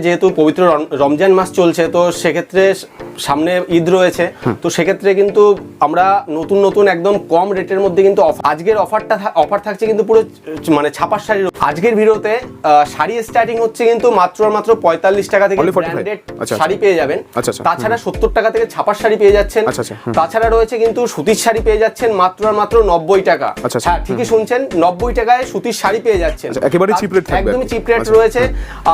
যেহেতু পবিত্র রম- রমজান মাস চলছে তো সেক্ষেত্রে সামনে ঈদ রয়েছে। তো সেক্ষেত্রে কিন্তু আমরা নতুন নতুন একদম কম রেটের মধ্যে কিন্তু আজকের অফারটা অফার থাকছে কিন্তু পুরো মানে ছাপার শাড়ির আজকের ভিডিওতে শাড়ি স্টার্টিং হচ্ছে কিন্তু মাত্র মাত্র পঁয়তাল্লিশ টাকা থেকে ব্র্যান্ডেড আচ্ছা, শাড়ি পেয়ে যাবেন। আচ্ছা, আচ্ছা, তাছাড়া সত্তর টাকা থেকে ছাপার শাড়ি পেয়ে যাচ্ছেন। আচ্ছা, আচ্ছা। তাছাড়া রয়েছে কিন্তু সুতির শাড়ি পেয়ে যাচ্ছেন মাত্র আর মাত্র নব্বই টাকা। আচ্ছা, আচ্ছা, হ্যাঁ ঠিকই শুনছেন নব্বই টাকায় সুতির শাড়ি পেয়ে যাচ্ছেন। আচ্ছা, থাকবে। একদমই চিপ রেট আচ্ছা, রয়েছে।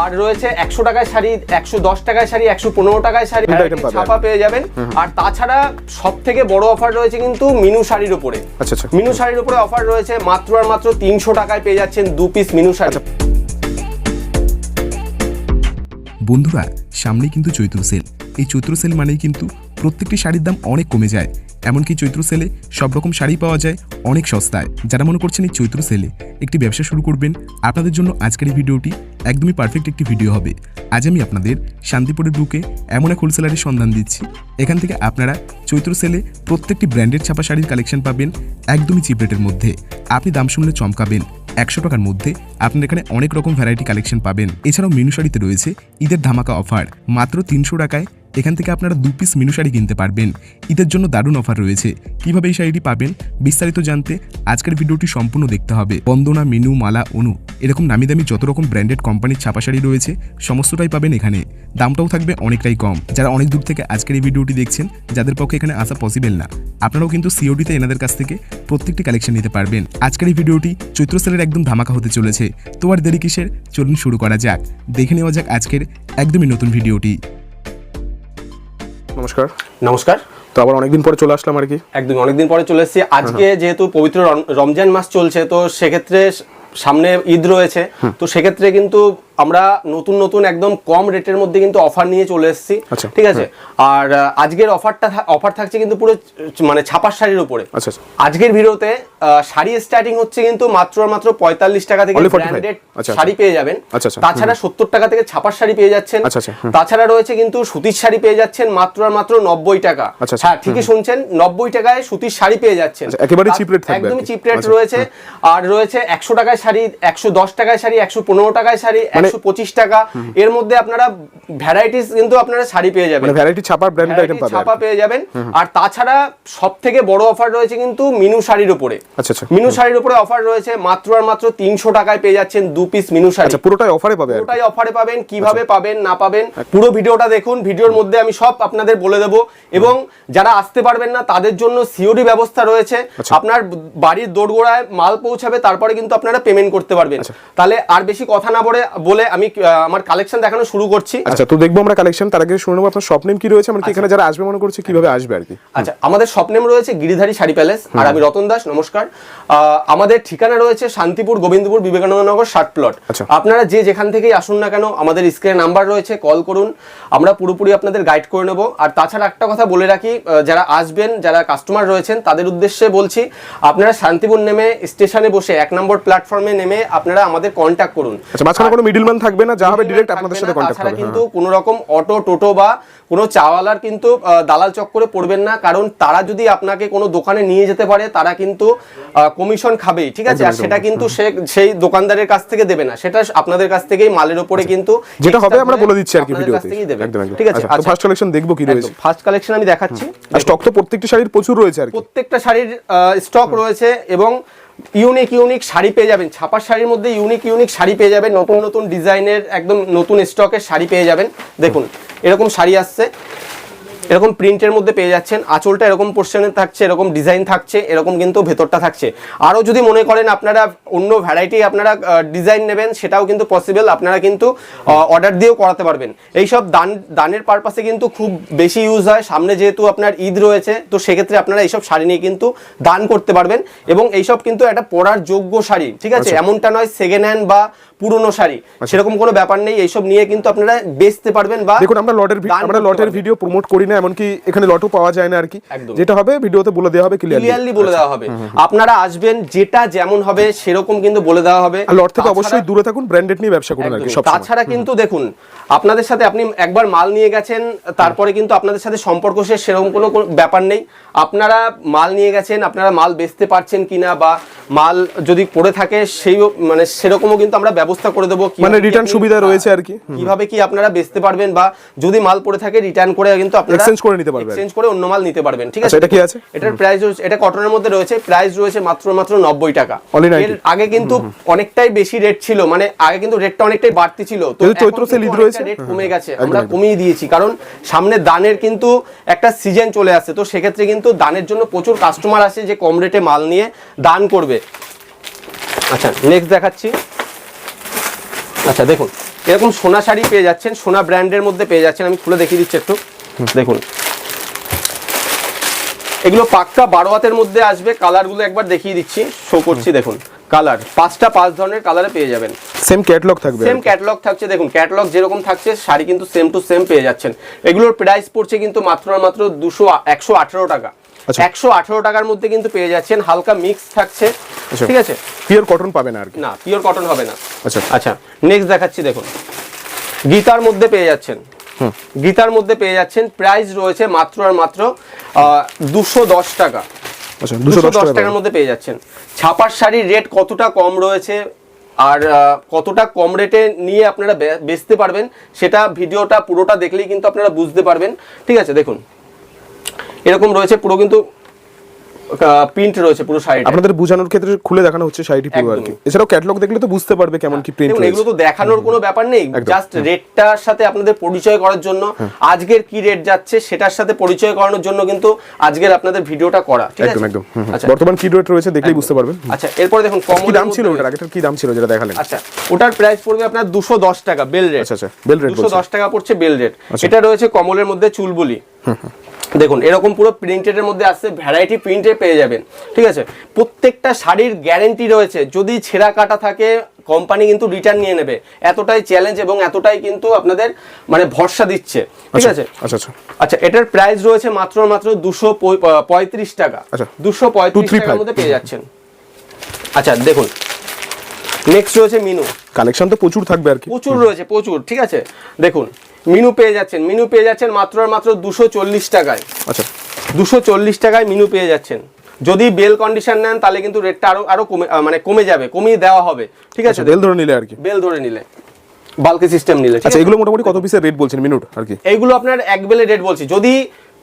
আর রয়েছে একশো টাকায় শাড়ি একশো দশ টাকায় শাড়ি একশো পনেরো টাকায় শাড়ি। তিনটা ছাপা পেয়ে যাবেন। আর তাছাড়া সব থেকে বড় অফার রয়েছে কিন্তু মিনু শাড়ির উপরে। আচ্ছা আচ্ছা। মিনু শাড়ির উপরে অফার রয়েছে মাত্র আর মাত্র তিনশো টাকায় পেয়ে যাচ্ছেন দু পিস মিনু শাড়ি। আচ্ছা। বন্ধুরা সামনে কিন্তু চৈত্র সেল। এই চৈত্র সেল মানেই কিন্তু প্রত্যেকটি শাড়ির দাম অনেক কমে যায়। এমনকি চৈত্র সেলে সব রকম শাড়ি পাওয়া যায় অনেক সস্তায়। যারা মনে করছেন এই চৈত্র সেলে একটি ব্যবসা শুরু করবেন, আপনাদের জন্য আজকের এই ভিডিওটি একদমই পারফেক্ট একটি ভিডিও হবে। আজ আমি আপনাদের শান্তিপুরের বুকে এমন এক হোলসেলারের সন্ধান দিচ্ছি। এখান থেকে আপনারা চৈত্র সেলে প্রত্যেকটি ব্র্যান্ডেড ছাপা শাড়ির কালেকশন পাবেন একদমই চিপ রেটের মধ্যে। আপনি দাম শুনলে চমকাবেন। একশো টাকার মধ্যে আপনার এখানে অনেক রকম ভ্যারাইটি কালেকশন পাবেন। এছাড়াও মিনু শাড়িতে রয়েছে ঈদের ধামাকা অফার মাত্র তিনশো টাকায় এখান থেকে আপনারা দু পিস মিনু শাড়ি কিনতে পারবেন। ঈদের জন্য দারুণ অফার রয়েছে। কীভাবে এই শাড়িটি পাবেন, বিস্তারিত জানতে আজকের ভিডিওটি সম্পূর্ণ দেখতে হবে। বন্দনা, মিনু, মালা, অনু, এরকম নামি দামি যত রকম ব্র্যান্ডেড কোম্পানির ছাপা শাড়ি রয়েছে, সমস্তটাই পাবেন এখানে। দামটাও থাকবে অনেকটাই কম। যারা অনেক দূর থেকে আজকের এই ভিডিওটি দেখছেন, যাদের পক্ষে এখানে আসা পসিবল না, আপনারাও কিন্তু সিওডিতে এনাদের কাছ থেকে প্রত্যেকটি কালেকশন নিতে পারবেন। আজকের এই ভিডিওটি চৈত্র সেলের একদম ধামাকা হতে চলেছে। তো আর দেরি কিসের? চলুন শুরু করা যাক। দেখে নেওয়া যাক আজকের একদমই নতুন ভিডিওটি। নমস্কার। নমস্কার। তো আবার অনেকদিন পরে চলে আসলাম আর কি। একদম অনেকদিন পরে চলে এসেছি। আজকে যেহেতু পবিত্র রম- রমজান মাস চলছে তো সেক্ষেত্রে সামনে ঈদ রয়েছে তো সেক্ষেত্রে কিন্তু আমরা নতুন নতুন একদম কম রেটের মধ্যে কিন্তু অফার নিয়ে চলে এসেছি। আচ্ছা, ঠিক আছে? আর আজকের অফারটা অফার থাকছে কিন্তু পুরো মানে ছাপার শাড়ির উপরে। আচ্ছা আচ্ছা। আজকের ভিডিওতে শাড়ি স্টার্টিং হচ্ছে কিন্তু মাত্র মাত্র পঁয়তাল্লিশ টাকা থেকে ব্র্যান্ডেড শাড়ি পেয়ে যাবেন। তাছাড়া সত্তর টাকা থেকে ছাপার শাড়ি পেয়ে যাচ্ছেন। তাছাড়া রয়েছে কিন্তু সুতির শাড়ি পেয়ে যাচ্ছেন মাত্র আর মাত্র নব্বই টাকা। হ্যাঁ ঠিকই শুনছেন নব্বই টাকায় সুতির শাড়ি পেয়ে যাচ্ছেন। একেবারেই cheap rate একদমই চিপ রেট রয়েছে। আর রয়েছে একশো টাকায় শাড়ি একশো দশ টাকায় শাড়ি একশো পনেরো টাকায় শাড়ি মানে একশো পঁচিশ টাকা। এর মধ্যে আপনারা ভ্যারাইটিস কিন্তু আপনারা শাড়ি পেয়ে যাবেন। মানে ভ্যারাইটি ছাপার আইটেম Variety পাবে আর ছাপা পেয়ে যাবেন। আর তাছাড়া সব থেকে বড় অফার রয়েছে কিন্তু মিনু শাড়ির উপরে। আচ্ছা আচ্ছা। মিনু শাড়ির উপরে অফার রয়েছে মাত্র আর মাত্র তিনশো টাকায় পেয়ে যাচ্ছেন দু পিস মিনু শাড়ি। আচ্ছা পুরোটাই অফারে পাবে আর কি। পুরোটাই অফারে পাবেন কীভাবে পাবেন না পাবেন পুরো ভিডিওটা দেখুন ভিডিওর মধ্যে আমি সব আপনাদের বলে দেব। এবং যারা আসতে পারবেন না তাদের জন্য সিওডি ব্যবস্থা রয়েছে। আচ্ছা। আপনার বাড়ির দোরগোড়ায় মাল পৌঁছাবে তারপরে কিন্তু আপনারা পেমেন্ট করতে পারবেন। আচ্ছা। তাহলে আর বেশি কথা না বলে বলে আমি আমার কালেকশন দেখানো শুরু করছি। আচ্ছা তো দেখব আমরা কালেকশন তার আগে শুনে নেব আপনার শপ নেম কি রয়েছে এমনকি এখানে যারা আসবে মনে করছে কীভাবে আসবে আর কি? আচ্ছা আমাদের স্বপ্নেম রয়েছে গিরিধারী শাড়ি প্যালেস আর আমি রতন দাস নমস্কার। আমাদের ঠিকানা রয়েছে শান্তিপুর গোবিন্দপুর বিবেকানন্দ নগর ষাট প্লট আচ্ছা। আপনারা যে যেখান থেকেই আসুন না কেন আমাদের স্ক্রিনে নাম্বার রয়েছে কল করুন। আমরা পুরোপুরি আপনাদের গাইড করে নেব। আর তাছাড়া একটা কথা বলে রাখি যারা আসবেন যারা কাস্টমার রয়েছেন তাদের উদ্দেশ্যে বলছি আপনারা শান্তিপুর নেমে স্টেশনে বসে এক নম্বর প্ল্যাটফর্মে নেমে আপনারা আমাদের কন্ট্যাক্ট করুন। আচ্ছা মাঝখানে কোনো মিডলম্যান থাকবে না যা হবে ডিরেক্ট আপনাদের সাথে কন্ট্যাক্ট হবে কিন্তু হ্যাঁ। কোনো রকম অটো টোটো বা কোনো চাওয়ালার কিন্তু দালাল চক্করে পড়বেন না কারণ তারা যদি আপনাকে কোনো দোকানে নিয়ে যেতে পারে তারা কিন্তু কমিশন খাবেই ঠিক আছে? আর সেটা কিন্তু সে সেই দোকানদারের কাছ থেকে দেবে না সেটা আপনাদের কাছ থেকেই মালের উপরে কিন্তু আচ্ছা, যেটা হবে আমরা বলে দিচ্ছি আর কি ভিডিওতে। ঠিক আছে? আচ্ছা ফার্স্ট কালেকশন দেখব কি রয়েছে? ফার্স্ট কালেকশন আমি দেখাচ্ছি। স্টক তো প্রত্যেকটা শাড়ির প্রচুর রয়েছে আর কি। প্রত্যেকটা শাড়ির স্টক রয়েছে এবং ইউনিক ইউনিক শাড়ি পেয়ে যাবেন। ছাপার শাড়ির মধ্যে ইউনিক ইউনিক শাড়ি পেয়ে যাবেন। নতুন নতুন ডিজাইনের একদম নতুন স্টকের শাড়ি পেয়ে যাবেন। দেখুন, এরকম শাড়ি আসছে। এরকম প্রিন্টের মধ্যে পেয়ে যাচ্ছেন। আঁচলটা এরকম পোর্শনে থাকছে এরকম ডিজাইন থাকছে এরকম কিন্তু ভেতরটা থাকছে। আরও যদি মনে করেন আপনারা অন্য ভ্যারাইটি আপনারা ডিজাইন নেবেন সেটাও কিন্তু পসিবল আপনারা কিন্তু অর্ডার দিয়েও করাতে পারবেন। এইসব দান দানের পারপাসে কিন্তু খুব বেশি ইউজ হয়। সামনে যেহেতু আপনার ঈদ রয়েছে তো সেক্ষেত্রে আপনারা এইসব শাড়ি নিয়ে কিন্তু দান করতে পারবেন। এবং এইসব কিন্তু একটা পরার যোগ্য শাড়ি ঠিক আছে? আচ্ছা। এমনটা নয় সেকেন্ড হ্যান্ড বা পুরনো শাড়ি। সেরকম কোনো ব্যাপার নেই এইসব নিয়ে কিন্তু আপনারা বেচতে পারবেন বা দেখুন আমরা লটের আমরা লটের ভিডিও প্রমোট করি না এমনকি এখানে লটও পাওয়া যায় না আর কি। যেটা হবে ভিডিওতে বলে দেওয়া হবে ক্লিয়ারলি বলে দেওয়া হবে। আপনারা আসবেন যেটা যেমন হবে সেরকম কিন্তু বলে দেওয়া হবে। আর লট থেকে তাছাড়া- অবশ্যই দূরে থাকুন ব্র্যান্ডেড নিয়ে ব্যবসা করুন আর কি সব তাছাড়া কিন্তু দেখুন আপনাদের সাথে আপনি একবার মাল নিয়ে গেছেন তারপরে কিন্তু আপনাদের সাথে সম্পর্ক শেষ সেরকম কোনো কোনো ব্যাপার নেই। আপনারা মাল নিয়ে গেছেন আপনারা মাল বেচতে পারছেন কিনা বা মাল যদি পড়ে থাকে সেই মানে সেরকমও কিন্তু আমরা ব্যবস্থা করে দেবো মানে আপনি- সুবিধা রয়েছে আর কি। কীভাবে কি আপনারা বেচতে পারবেন বা যদি মাল পড়ে থাকে রিটার্ন করে কিন্তু আপনারা Exchange করে নিতে পারবেন। এক্সচেঞ্জ করে অন্য মাল নিতে পারবেন ঠিক আচ্ছা, আছে এটা কি আছে? এটার প্রাইস এটা কটনের মধ্যে রয়েছে প্রাইস রয়েছে মাত্র মাত্র নব্বই টাকা। এর আগে কিন্তু অনেকটাই বেশি রেট ছিল মানে আগে কিন্তু রেটটা অনেকটাই বাড়তি ছিল। তো চৈত্র sale ঈদ রয়েছে। রেট কমে গেছে আমরা কমিয়ে দিয়েছি কারণ সামনে দানের কিন্তু একটা সিজন চলে আসছে তো সেক্ষেত্রে কিন্তু দানের জন্য প্রচুর কাস্টমার আসে যে কম রেটে মাল নিয়ে দান করবে। আচ্ছা নেক্সট দেখাচ্ছি। আচ্ছা দেখুন। এরকম সোনা শাড়ি পেয়ে যাচ্ছেন সোনা ব্র্যান্ডের মধ্যে পেয়ে যাচ্ছেন। আমি খুলে দেখিয়ে দিচ্ছি একটু। দেখুন। এগুলো পাক্কা বারো হাতের মধ্যে আসবে। কালারগুলো একবার দেখিয়ে দিচ্ছি শো করছি দেখুন। কালার পাঁচটা পাঁচ ধরনের কালারে পেয়ে যাবেন। সেম ক্যাটলগ থাকবে সেম ক্যাটলগ থাকছে। দেখুন ক্যাটলগ যেরকম থাকছে শাড়ি কিন্তু সেম টু সেম পেয়ে যাচ্ছেন। এগুলোর প্রাইস পড়ছে কিন্তু মাত্র মাত্র দুশো একশো আঠেরো টাকা। আচ্ছা। একশো আঠেরো টাকার মধ্যে কিন্তু পেয়ে যাচ্ছেন। হালকা মিক্স থাকছে। আচ্ছা। ঠিক আছে? পিওর কটন পাবে না আর কি? না পিওর কটন হবে না। আচ্ছা। আচ্ছা নেক্সট দেখাচ্ছি দেখুন। গীতার মধ্যে পেয়ে যাচ্ছেন। গীতার মধ্যে পেয়ে যাচ্ছেন প্রাইস রয়েছে মাত্র আর মাত্র দুশো দশ টাকা। আচ্ছা দুশো দশ টাকার মধ্যে পেয়ে যাচ্ছেন। ছাপার শাড়ির রেট কতটা কম রয়েছে আর কতটা কম রেটে নিয়ে আপনারা বেচতে পারবেন সেটা ভিডিওটা পুরোটা দেখলেই কিন্তু আপনারা বুঝতে পারবেন। ঠিক আছে দেখুন। এরকম রয়েছে পুরো কিন্তু প্রিন্ট রয়েছে পুরো শাড়িটা। আপনাদের বোঝানোর ক্ষেত্রে খুলে দেখানো হচ্ছে শাড়িটি পুরো আর কি। এছাড়াও ক্যাটলগ দেখলে তো বুঝতে পারবে কেমন কি প্রিন্ট এগুলো তো দেখানোর কোনো ব্যাপার নেই। জাস্ট রেটটার সাথে আপনাদের পরিচয় করার জন্য। আজকের কি রেট যাচ্ছে সেটার সাথে পরিচয় করানোর জন্য কিন্তু আজকের আপনাদের ভিডিওটা করা। ঠিক আছে? একদম। আচ্ছা। বর্তমান কি রেট রয়েছে দেখলেই বুঝতে পারবেন। আচ্ছা এরপরে দেখুন কি দাম ছিল ওটার আগেটার কি দাম ছিল যেটা দেখালেন? আচ্ছা ওটার প্রাইস পড়বে আপনার দুশো দশ টাকা বেল রেট আচ্ছা, আচ্ছা, rate দুশো দশ টাকা পড়ছে বেল রেট আচ্ছা। এটা রয়েছে কমলের মধ্যে চুলবুলি। দেখুন এরকম পুরো প্রিন্টেডের মধ্যে আসছে ভ্যারাইটি প্রিন্টে পেয়ে যাবেন ঠিক আছে? প্রত্যেকটা শাড়ির গ্যারেন্টি রয়েছে যদি ছেঁড়া কাটা থাকে কোম্পানি কিন্তু রিটার্ন নিয়ে নেবে। এতটাই চ্যালেঞ্জ এবং এতটাই কিন্তু আপনাদের মানে ভরসা দিচ্ছে ঠিক আচ্ছা আছে? আচ্ছা আচ্ছা। আচ্ছা এটার প্রাইস রয়েছে মাত্র মাত্র দুশো পঁয়ত্রিশ টাকা। আচ্ছা। দুশো পঁয়ত্রিশ টাকার মধ্যে পেয়ে যাচ্ছেন। আচ্ছা দেখুন নেক্সট রয়েছে মিনু। কালেকশন তো প্রচুর থাকবে আর কি। প্রচুর রয়েছে প্রচুর ঠিক আছে? দেখুন মিনু পেয়ে যাচ্ছেন। মিনু পেয়ে যাচ্ছেন মাত্র আর মাত্র দুশো চল্লিশ টাকায়। আচ্ছা। দুশো চল্লিশ টাকায় মিনু পেয়ে যাচ্ছেন। যদি বেল কন্ডিশন নেন তাহলে কিন্তু রেটটা আরও আরও কমে মানে কমে যাবে কমিয়ে দেওয়া হবে। ঠিক আছে? আচ্ছা বেল ধরে নিলে আর কি। বেল ধরে নিলে। বালকি সিস্টেম নিলে আচ্ছা এগুলো মোটামুটি কত পিসের রেট বলছেন মিনিট আর কি? এইগুলো আপনার এক বেলে রেট বলছি। যদি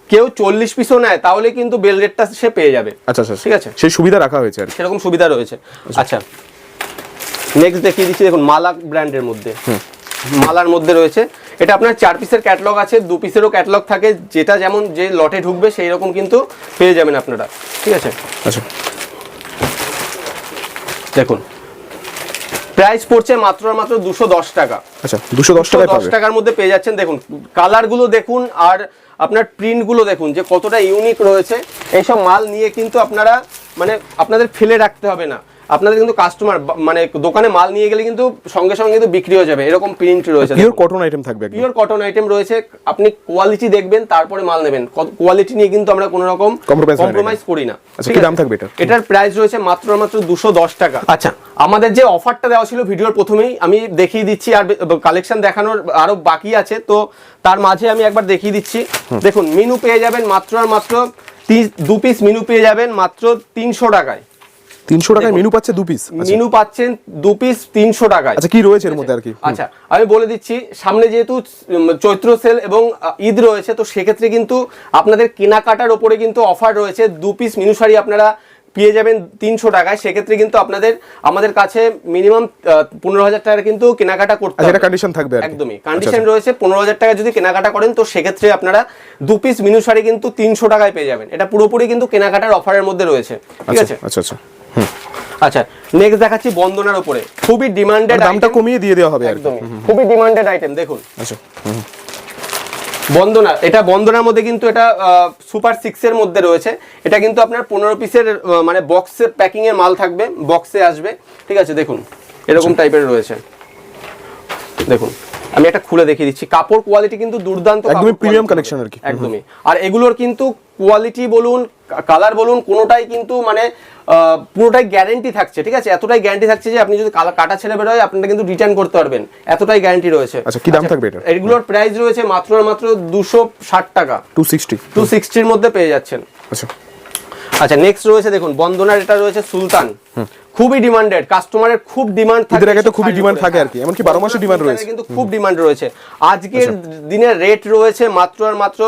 কেউ চল্লিশ পিসও নেয় তাহলে কিন্তু বেল রেটটা সে পেয়ে যাবে। আচ্ছা আচ্ছা ঠিক আছে। সেই সুবিধা রাখা হয়েছে আর সেরকম সুবিধা রয়েছে। আচ্ছা। নেক্সট দেখিয়ে দিচ্ছি দেখুন মালা ব্র্যান্ডের মধ্যে। মালার মধ্যে রয়েছে। এটা আপনার চার পিসের ক্যাটলগ আছে দু পিসেরও ক্যাটলগ থাকে যেটা যেমন যে লটে ঢুকবে সেই রকম কিন্তু পেয়ে যাবেন আপনারা। ঠিক আছে? আচ্ছা। দেখুন। প্রাইস পড়ছে মাত্র মাত্র দুশো দশ টাকা। আচ্ছা দুশো দশ টাকায় দশ টাকার মধ্যে পেয়ে যাচ্ছেন দেখুন কালারগুলো দেখুন আর আপনার প্রিন্টগুলো দেখুন যে কতটা ইউনিক রয়েছে। এইসব মাল নিয়ে কিন্তু আপনারা মানে আপনাদের ফেলে রাখতে হবে না। আপনাদের কিন্তু কাস্টমার মানে দোকানে মাল নিয়ে গেলে কিন্তু সঙ্গে সঙ্গে কিন্তু বিক্রি হয়ে যাবে। এরকম প্রিন্ট রয়েছে। পিওর কটন আইটেম থাকবে পিওর কটন আইটেম রয়েছে। আপনি কোয়ালিটি দেখবেন তারপরে মাল নেবেন। কোয়ালিটি নিয়ে কিন্তু আমরা কোনো রকম কম্প্রোমাইজ করি না। আচ্ছা, কি দাম থাকবে এটার? এটার প্রাইস রয়েছে মাত্র মাত্র দুশো দশ টাকা। আচ্ছা। আমাদের যে অফারটা দেওয়া ছিল ভিডিওর প্রথমেই আমি দেখিয়ে দিচ্ছি আর কালেকশন দেখানোর আরও বাকি আছে। তো তার মাঝে আমি একবার দেখিয়ে দিচ্ছি। দেখুন মেনু পেয়ে যাবেন মাত্র আর মাত্র দু পিস মেনু পেয়ে যাবেন মাত্র তিনশো টাকায়। তিনশো টাকায় মেনু পাচ্ছে দু পিস মেনু পাচ্ছেন দু পিস তিনশো টাকায়। আচ্ছা কি রয়েছে এর মধ্যে আর কি? আচ্ছা আমি বলে দিচ্ছি সামনে যেহেতু চৈত্র সেল এবং ঈদ রয়েছে তো সেক্ষেত্রে কিন্তু আপনাদের কেনাকাটার ওপরে কিন্তু অফার রয়েছে। দু পিস মিনু শাড়ি আপনারা পেয়ে যাবেন তিনশো টাকায়। সেক্ষেত্রে কিন্তু আপনাদের আমাদের কাছে মিনিমাম পনেরো হাজার টাকার কিন্তু কেনাকাটা করতে আচ্ছা হবে। কন্ডিশন থাকবে একদমই। আচ্ছা, কন্ডিশন আচ্ছা। রয়েছে পনেরো হাজার টাকা যদি কেনাকাটা করেন তো সেক্ষেত্রে আপনারা দু পিস মিনু শাড়ি কিন্তু তিনশো টাকায় পেয়ে যাবেন। এটা পুরোপুরি কিন্তু কেনাকাটার অফারের মধ্যে রয়েছে। ঠিক আচ্ছা আছে? আচ্ছা আচ্ছা। আচ্ছা নেক্সট দেখাচ্ছি বন্দনার উপরে। খুবই ডিমান্ডেড দামটা কমিয়ে দিয়ে দেওয়া হবে খুবই ডিমান্ডেড আইটেম দেখুন। আচ্ছা। বন্দনা এটা বন্দনার মধ্যে কিন্তু এটা সুপার সিক্স এর মধ্যে রয়েছে। এটা কিন্তু আপনার পনেরো পিসের মানে বক্সে প্যাকিং এর মাল থাকবে বক্সে আসবে। ঠিক আছে দেখুন এরকম আচ্ছা। টাইপের রয়েছে। দেখুন আমি একটা খুলে দেখিয়ে দিচ্ছি। কাপড় কোয়ালিটি কিন্তু দুর্দান্ত একদমই collection হবে। আর কি। একদমই। আর এগুলোর কিন্তু কোয়ালিটি বলুন কালার বলুন কোনোটাই কিন্তু মানে পুরোটাই গ্যারেন্টি থাকছে ঠিক আছে? এতটাই গ্যারেন্টি থাকছে যে আপনি যদি কাটা ছেলে বেরোয় আপনারা কিন্তু রিটার্ন করতে পারবেন। এতটাই গ্যারেন্টি রয়েছে। আচ্ছা, কি দাম থাকবে এটা এগুলোর প্রাইস রয়েছে মাত্র মাত্র দুশো ষাট টাকা। টু সিক্সটি টু সিক্সটির মধ্যে পেয়ে যাচ্ছেন। আচ্ছা। আচ্ছা নেক্সট রয়েছে দেখুন বন্দনার এটা রয়েছে সুলতান। খুবই ডিমান্ডেড কাস্টমারের খুব ডিমান্ড থাকে আগে তো খুবই ডিমান্ড থাকে আর কি, এমনকি বারো মাসে ডিমান্ড রয়েছে। কিন্তু খুব ডিমান্ড রয়েছে। আজকের দিনে রেট রয়েছে মাত্র আর মাত্র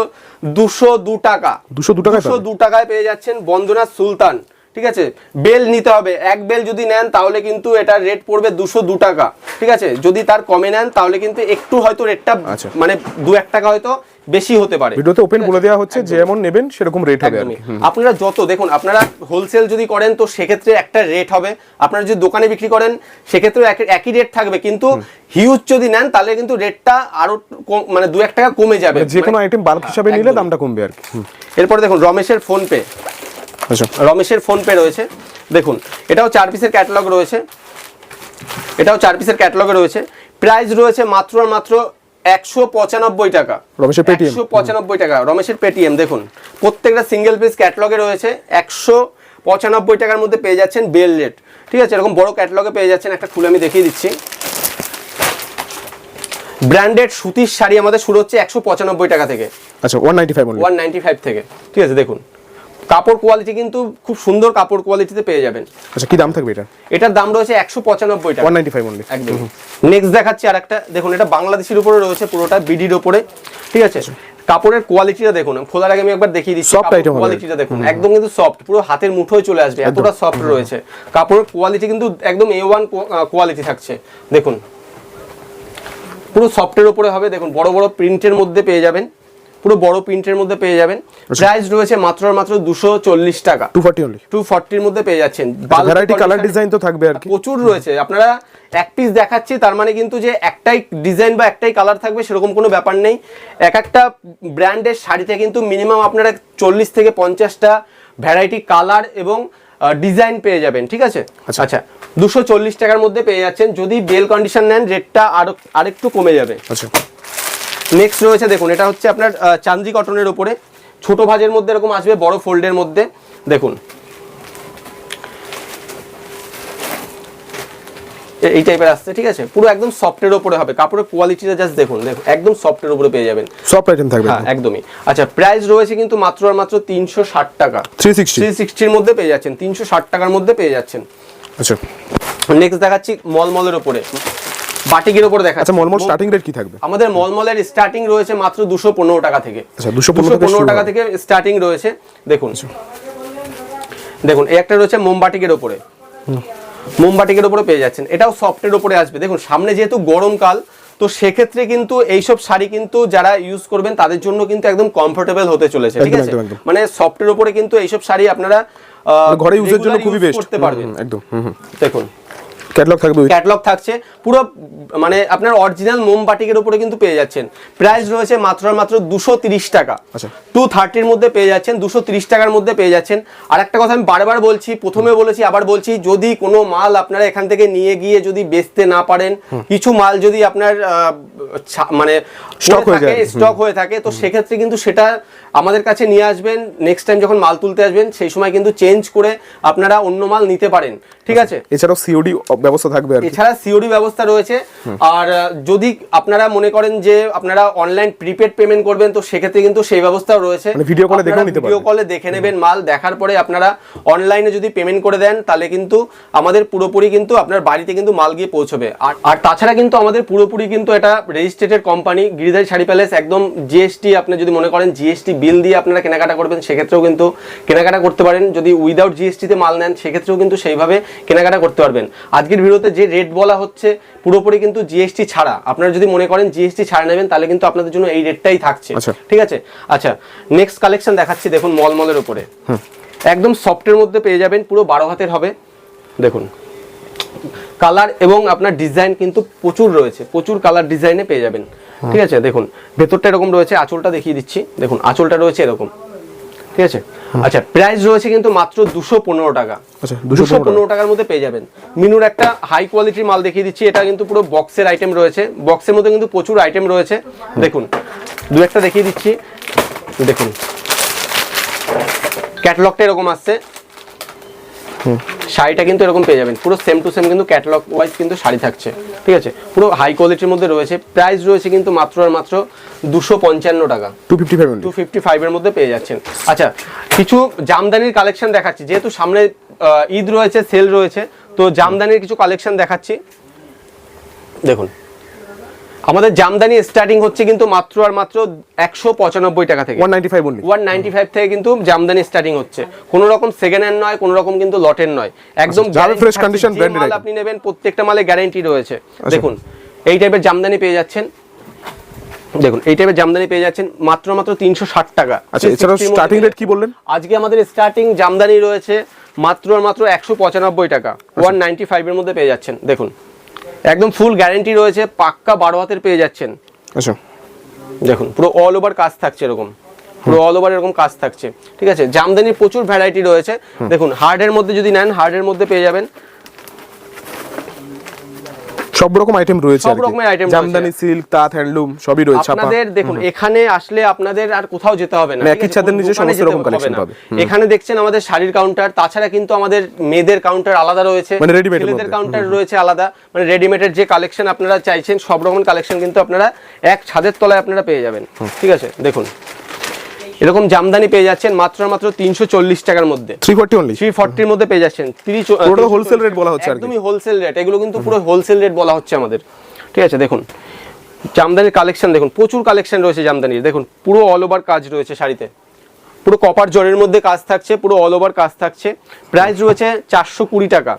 দুশো দু টাকা। 202 টাকায় দুশো পাবেন? দু টাকায় পেয়ে যাচ্ছেন বন্দনা সুলতান। ঠিক আছে? বেল নিতে হবে। এক বেল যদি নেন তাহলে কিন্তু এটার রেট পড়বে দুশো দু টাকা। ঠিক আছে? যদি তার কমে নেন তাহলে কিন্তু একটু হয়তো রেটটা আচ্ছা। মানে দু এক টাকা হয়তো বেশি হতে পারে। ভিডিওতে ওপেন বলে দেওয়া হচ্ছে যেমন নেবেন সেরকম রেট হবে। আপনারা যত দেখুন আপনারা হোলসেল যদি করেন তো সেক্ষেত্রে একটা রেট হবে। আপনারা যদি দোকানে বিক্রি করেন সেক্ষেত্রে একই রেট থাকবে। কিন্তু হিউজ যদি নেন তাহলে কিন্তু রেটটা আরও মানে দু এক টাকা কমে যাবে। যে কোনো আইটেম বাল্ক হিসাবে নিলে দামটা কমবে আর কি। এরপরে দেখুন রমেশের ফোন পে রমেশের ফোন পে রয়েছে। দেখুন এটাও চার পিসের ক্যাটালগ রয়েছে। এটাও চার পিসের ক্যাটালগে রয়েছে। প্রাইস রয়েছে মাত্র আর মাত্র একশো পঁচানব্বই টাকা। রমেশের পেটিএম একশো পঁচানব্বই টাকা রমেশের পেটিএম দেখুন। প্রত্যেকটা সিঙ্গেল পিস ক্যাটালগে রয়েছে একশো পঁচানব্বই টাকার মধ্যে পেয়ে যাচ্ছেন বেল রেট। ঠিক আছে এরকম বড় ক্যাটালগে পেয়ে যাচ্ছেন একটা খুলে আমি দেখিয়ে দিচ্ছি। ব্র্যান্ডেড সুতির শাড়ি আমাদের শুরু হচ্ছে একশো পঁচানব্বই টাকা থেকে। আচ্ছা one ninety five one ninety five থেকে। ঠিক আছে দেখুন। কাপড় কোয়ালিটি কিন্তু খুব সুন্দর কাপড় কোয়ালিটিতে পেয়ে যাবেন। আচ্ছা কি দাম থাকবে এটা? এটার দাম রয়েছে একশো পঁচানব্বই টাকা। ওয়ান ফাইভ অনলি একদম নেক্সট দেখাচ্ছি আর একটা দেখুন এটা বাংলাদেশের উপরে রয়েছে পুরোটা বিডির উপরে। ঠিক আছে? কাপড়ের কোয়ালিটিটা দেখুন খোলার আগে আমি একবার দেখিয়ে দিচ্ছি item হবে। কোয়ালিটিটা দেখুন। একদম কিন্তু সফট পুরো হাতের মুঠোয় চলে আসবে এতটা সফট রয়েছে। কাপড়ের কোয়ালিটি কিন্তু একদম এ ওয়ান কোয়ালিটি থাকছে। দেখুন। পুরো সফটের উপরে হবে দেখুন বড় বড় প্রিন্টের মধ্যে পেয়ে যাবেন। পুরো বড় প্রিন্টের মধ্যে পেয়ে যাবেন। প্রাইস রয়েছে মাত্র মাত্র দুশো চল্লিশ টাকা। টু ফর্টি অনলি টু ফর্টির মধ্যে পেয়ে যাচ্ছেন। ভ্যারাইটি কালার ডিজাইন তো থাকবে আর প্রচুর রয়েছে। আপনারা এক পিস দেখাচ্ছি তার মানে কিন্তু যে একটাই ডিজাইন বা একটাই কালার থাকবে সেরকম কোনো ব্যাপার নেই। এক একটা ব্র্যান্ডের শাড়িতে কিন্তু মিনিমাম আপনারা চল্লিশ থেকে পঞ্চাশটা ভ্যারাইটি কালার এবং ডিজাইন পেয়ে যাবেন ঠিক আছে? আচ্ছা। আচ্ছা দুশো চল্লিশ টাকার মধ্যে পেয়ে যাচ্ছেন। যদি বেল কন্ডিশন নেন রেটটা আরও আরেকটু কমে যাবে। আচ্ছা। নেক্সট রয়েছে দেখুন এটা হচ্ছে আপনার চান্দি কটনের উপরে। ছোট ভাজের মধ্যে এরকম আসবে বড় ফোল্ডের মধ্যে। দেখুন। এই টাইপের আসছে ঠিক আছে? পুরো একদম সফটের উপরে হবে। কাপড়ের কোয়ালিটিটা জাস্ট দেখুন দেখুন একদম সফটের উপরে পেয়ে যাবেন। সফট আইটেম থাকবে হ্যাঁ একদমই। আচ্ছা প্রাইস রয়েছে কিন্তু মাত্র আর মাত্র তিনশো ষাট টাকা। থ্রি সিক্সটি থ্রি সিক্সটির মধ্যে পেয়ে যাচ্ছেন তিনশো ষাট টাকার মধ্যে পেয়ে যাচ্ছেন। আচ্ছা। নেক্সট দেখাচ্ছি মলমলের উপরে। বাটিকের উপরে দেখা আচ্ছা মলমল স্টার্টিং রেট কি থাকবে? আমাদের মলমলের স্টার্টিং রয়েছে মাত্র দুশো পনেরো টাকা থেকে। আচ্ছা, 215 দুশো থেকে পনেরো শুরু টাকা থেকে স্টার্টিং রয়েছে। দেখুন। দেখুন এই একটা রয়েছে মোমবাটিকের ওপরে। মোমবাটিকের উপরে পেয়ে যাচ্ছেন। এটাও সফটের উপরে আসবে। দেখুন সামনে যেহেতু গরমকাল তো সেক্ষেত্রে কিন্তু এইসব শাড়ি কিন্তু যারা ইউজ করবেন তাদের জন্য কিন্তু একদম কমফোর্টেবল হতে চলেছে ঠিক আছে। মানে সফটের উপরে কিন্তু এইসব শাড়ি আপনারা ঘরে ইউজের জন্য খুবই বেস্ট করতে পারবেন। একদম দেখুন। ক্যাটালগ থাকবে ক্যাটলগ থাকছে। পুরো মানে আপনার অরিজিনাল মোমবাটিকের উপরে কিন্তু পেয়ে যাচ্ছেন। প্রাইস রয়েছে মাত্র মাত্র দুশো তিরিশ টাকা। আচ্ছা। টু থার্টির মধ্যে পেয়ে যাচ্ছেন দুশো তিরিশ টাকার মধ্যে পেয়ে যাচ্ছেন। আর একটা কথা আমি বারবার বলছি প্রথমে বলেছি আবার বলছি যদি কোনো মাল আপনারা এখান থেকে নিয়ে গিয়ে যদি বেচতে না পারেন কিছু মাল যদি আপনার মানে Stock হয়ে যায়। স্টক হয়ে থাকে তো সেক্ষেত্রে কিন্তু সেটা আমাদের কাছে নিয়ে আসবেন। নেক্সট টাইম যখন মাল তুলতে আসবেন সেই সময় কিন্তু চেঞ্জ করে আপনারা অন্য মাল নিতে পারেন। ঠিক আছে? এছাড়াও সিওডি ব্যবস্থা থাকবে আর এছাড়া সিওডি ব্যবস্থা রয়েছে। আর যদি আপনারা মনে করেন যে আপনারা অনলাইন প্রিপেড পেমেন্ট করবেন তো সেক্ষেত্রে কিন্তু সেই ব্যবস্থাও রয়েছে। call এ দেখেও নিতে ভিডিও কলে দেখে নেবেন মাল দেখার পরে আপনারা অনলাইনে যদি পেমেন্ট করে দেন তাহলে কিন্তু আমাদের পুরোপুরি কিন্তু আপনার বাড়িতে কিন্তু মাল গিয়ে পৌঁছবে। আর আর তাছাড়া কিন্তু আমাদের পুরোপুরি কিন্তু এটা registered company Giridhari sari palace একদম জিএসটি আপনি যদি মনে করেন জিএসটি বিল দিয়ে আপনারা কেনাকাটা করবেন সেক্ষেত্রেও কিন্তু কেনাকাটা করতে পারেন। যদি উইদাউট জিএসটিতে মাল নেন সেক্ষেত্রেও কিন্তু সেইভাবে কেনাকাটা করতে পারবেন। আজকের ভিডিওতে যে রেট বলা হচ্ছে পুরোপুরি কিন্তু জিএসটি ছাড়া। আপনারা যদি মনে করেন জিএসটি ছাড়া নেবেন তাহলে কিন্তু আপনাদের জন্য এই রেটটাই থাকছে। আচ্ছা। ঠিক আছে? আচ্ছা নেক্সট কালেকশন দেখাচ্ছি দেখুন মলমলের উপরে। একদম সফটের মধ্যে পেয়ে যাবেন পুরো বারো হাতের হবে। দেখুন কালার এবং আপনার ডিজাইন কিন্তু প্রচুর রয়েছে প্রচুর কালার ডিজাইনে পেয়ে যাবেন। ঠিক আছে? দেখুন ভেতরটা এরকম রয়েছে আঁচলটা দেখিয়ে দিচ্ছি। দেখুন আঁচলটা রয়েছে এরকম। ঠিক আছে? আচ্ছা প্রাইস রয়েছে কিন্তু মাত্র দুশো পনেরো টাকা। আচ্ছা, দুশো পনেরো টাকার মধ্যে পেয়ে যাবেন। মিনুর একটা হাই কোয়ালিটির মাল দেখিয়ে দিচ্ছি এটা কিন্তু পুরো বক্সের আইটেম রয়েছে। বক্সের মধ্যে কিন্তু প্রচুর আইটেম রয়েছে। দেখুন দু একটা দেখিয়ে দিচ্ছি। দেখুন ক্যাটলগটা এরকম আসছে। শাড়িটা কিন্তু এরকম পেয়ে যাবেন। পুরো সেম টু সেম কিন্তু ক্যাটালগ ওয়াইজ কিন্তু শাড়ি থাকছে। ঠিক আছে? পুরো হাই কোয়ালিটির মধ্যে রয়েছে। প্রাইস রয়েছে কিন্তু মাত্র আর মাত্র দুশো পঞ্চান্ন টাকা। Two fifty five two fifty ফাইভের মধ্যে পেয়ে যাচ্ছেন। আচ্ছা কিছু জামদানির কালেকশন দেখাচ্ছি। যেহেতু সামনে ঈদ রয়েছে সেল রয়েছে তো জামদানির কিছু কালেকশন দেখাচ্ছি। দেখুন। আমাদের জামদানি স্টার্টিং হচ্ছে কিন্তু মাত্র আর মাত্র একশো পঁচানব্বই টাকা থেকে। One ninety five one ninety five থেকে কিন্তু জামদানি স্টার্টিং হচ্ছে। কোনো রকম সেকেন্ড হ্যান্ড নয় কোনো রকম কিন্তু লটের নয়। একদম আচ্ছা, মাল আপনি নেবেন প্রত্যেকটা মালে গ্যারেন্টি রয়েছে। দেখুন এই টাইপের জামদানি পেয়ে যাচ্ছেন। দেখুন এই টাইপের জামদানি পেয়ে যাচ্ছেন মাত্র মাত্র তিনশো ষাট টাকা। আচ্ছা এছাড়াও 360 এর মধ্যে স্টার্টিং রেট কি বললেন? আজকে আমাদের স্টার্টিং জামদানি রয়েছে মাত্র আর মাত্র একশো পঁচানব্বই টাকা। ওয়ান নাইনটি ফাইভের মধ্যে পেয়ে যাচ্ছেন। দেখুন একদম ফুল গ্যারেন্টি রয়েছে পাক্কা বারো হাতের পেয়ে যাচ্ছেন। আচ্ছা। দেখুন পুরো অল ওভার কাজ থাকছে এরকম। পুরো অল ওভার এরকম কাজ থাকছে। ঠিক আছে? জামদানির প্রচুর ভ্যারাইটি রয়েছে। দেখুন হার্ডের মধ্যে যদি নেন হার্ডের মধ্যে পেয়ে যাবেন। সব রকম আইটেম রয়েছে সব রকমের রয়েছে। জামদানি সিল্ক তাঁত হ্যান্ডলুম সবই রয়েছে আপনাদের দেখুন এখানে আসলে আপনাদের আর কোথাও যেতে হবে না একই ছাদের নিচে সমস্ত রকম হবে collection না। পাবে। এখানে দেখছেন আমাদের শাড়ির কাউন্টার তাছাড়া কিন্তু আমাদের মেয়েদের কাউন্টার আলাদা রয়েছে মানে ছেলেদের মধ্যে। কাউন্টার রয়েছে আলাদা মানে রেডিমেডের যে কালেকশন আপনারা চাইছেন সব রকম কালেকশন কিন্তু আপনারা এক ছাদের তলায় আপনারা পেয়ে যাবেন। ঠিক আছে? দেখুন। এরকম জামদানি পেয়ে যাচ্ছেন মাত্র মাত্র তিনশো চল্লিশ টাকার মধ্যে। থ্রি ফোর্টি অনলি থ্রি ফর্টির মধ্যে পেয়ে যাচ্ছেন। তিরিশ wholesale rate বলা হচ্ছে। একদমই হোলসেল রেট এগুলো কিন্তু পুরো হোলসেল রেট বলা হচ্ছে আমাদের। ঠিক আছে দেখুন। জামদানির কালেকশন দেখুন প্রচুর কালেকশন রয়েছে জামদানির। দেখুন পুরো অল ওভার কাজ রয়েছে শাড়িতে। পুরো কপার জরের মধ্যে কাজ থাকছে পুরো অল ওভার কাজ থাকছে। প্রাইস রয়েছে চারশো কুড়ি টাকা।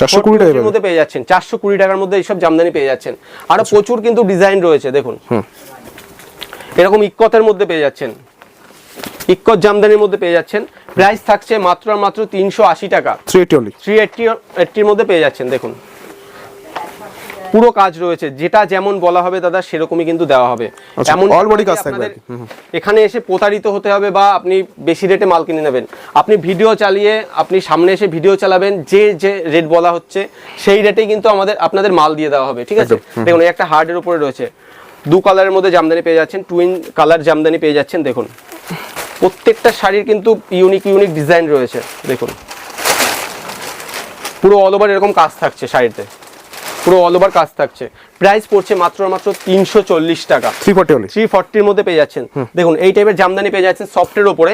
420 টাকা এর মধ্যে পেয়ে যাচ্ছেন। চারশো কুড়ি টাকার মধ্যে এইসব জামদানি পেয়ে যাচ্ছেন। আরও প্রচুর কিন্তু ডিজাইন রয়েছে দেখুন। এরকম ইক্কতের মধ্যে পেয়ে যাচ্ছেন। ইক্কত জামদানির মধ্যে পেয়ে যাচ্ছেন। প্রাইস থাকছে মাত্র আর মাত্র তিনশো আশি টাকা। Three eighty only three eighty এইটটির মধ্যে পেয়ে যাচ্ছেন দেখুন। পুরো কাজ রয়েছে যেটা যেমন বলা হবে দাদা সেরকমই কিন্তু দেওয়া হবে। আচ্ছা, এমন কাজ থাকবে এখানে এসে প্রতারিত হতে হবে বা আপনি বেশি রেটে মাল কিনে নেবেন। আপনি ভিডিও চালিয়ে আপনি সামনে এসে ভিডিও চালাবেন যে যে রেট বলা হচ্ছে সেই রেটেই কিন্তু আমাদের আপনাদের মাল দিয়ে দেওয়া হবে ঠিক আছে? দেখুন এই একটা হার্ডের উপরে রয়েছে। দু কালারের মধ্যে জামদানি পেয়ে যাচ্ছেন টুইন কালার জামদানি পেয়ে যাচ্ছেন দেখুন। প্রত্যেকটা শাড়ির কিন্তু ইউনিক ইউনিক ডিজাইন রয়েছে দেখুন। পুরো অল ওভার এরকম কাজ থাকছে শাড়িতে। পুরো অল ওভার কাজ থাকছে। প্রাইস পড়ছে মাত্র মাত্র তিনশো চল্লিশ টাকা। থ্রি ফর্টি থ্রি ফর্টির মধ্যে পেয়ে যাচ্ছেন। দেখুন এই টাইপের জামদানি পেয়ে যাচ্ছেন সফটের ওপরে।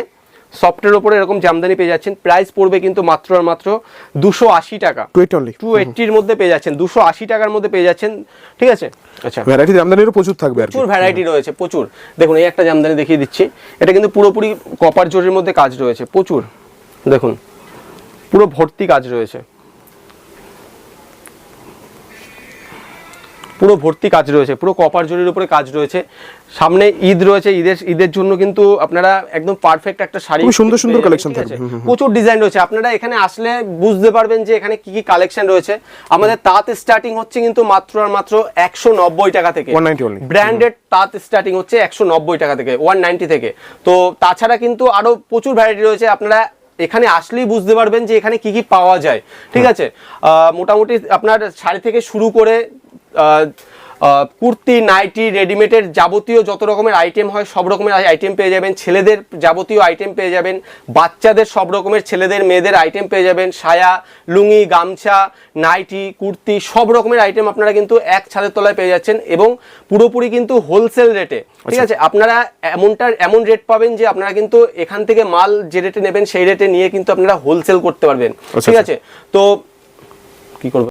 সফটের ওপরে এরকম জামদানি পেয়ে যাচ্ছেন। প্রাইস পড়বে কিন্তু মাত্র আর মাত্র দুশো আশি টাকা। টু এইটির এইটটির মধ্যে পেয়ে যাচ্ছেন। দুশো আশি টাকার মধ্যে পেয়ে যাচ্ছেন। ঠিক আছে? আচ্ছা। ভ্যারাইটি জামদানিরও প্রচুর থাকবে প্রচুর ভ্যারাইটি রয়েছে প্রচুর। দেখুন এই একটা জামদানি দেখিয়ে দিচ্ছি। এটা কিন্তু পুরোপুরি কপার জোরের মধ্যে কাজ রয়েছে প্রচুর। দেখুন পুরো ভর্তি কাজ রয়েছে। পুরো ভর্তি কাজ রয়েছে পুরো কপার জরির উপরে কাজ রয়েছে। সামনে ঈদ রয়েছে ঈদের ঈদের জন্য কিন্তু আপনারা একদম পারফেক্ট একটা শাড়ি সুন্দর সুন্দর কালেকশন থাকবে। প্রচুর ডিজাইন রয়েছে। আপনারা এখানে আসলে বুঝতে পারবেন যে এখানে কি কি কালেকশন রয়েছে। আমাদের তাঁত স্টার্টিং হচ্ছে কিন্তু মাত্র আর মাত্র একশো নব্বই টাকা থেকে। 190 only। ব্র্যান্ডেড তাঁত স্টার্টিং হচ্ছে একশো নব্বই টাকা থেকে ওয়ান নাইনটি থেকে। তো তাছাড়া কিন্তু আরও প্রচুর ভ্যারাইটি রয়েছে। আপনারা এখানে আসলেই বুঝতে পারবেন যে এখানে কি কি পাওয়া যায়। ঠিক আছে? আহ, মোটামুটি আপনার শাড়ি থেকে শুরু করে কুর্তি নাইটি রেডিমেডের যাবতীয় যত রকমের আইটেম হয় সব রকমের আইটেম পেয়ে যাবেন। ছেলেদের যাবতীয় আইটেম পেয়ে যাবেন। বাচ্চাদের সব রকমের ছেলেদের মেয়েদের আইটেম পেয়ে যাবেন। সায়া লুঙ্গি গামছা নাইটি কুর্তি সব রকমের আইটেম আপনারা কিন্তু এক ছাদের তলায় পেয়ে যাচ্ছেন এবং পুরোপুরি কিন্তু হোলসেল রেটে ঠিক আছে? আপনারা এমনটা এমন রেট পাবেন যে আপনারা কিন্তু এখান থেকে মাল যে রেটে নেবেন সেই রেটে নিয়ে কিন্তু আপনারা হোলসেল করতে পারবেন। ঠিক আচ্ছা। আছে? তো কি করবেন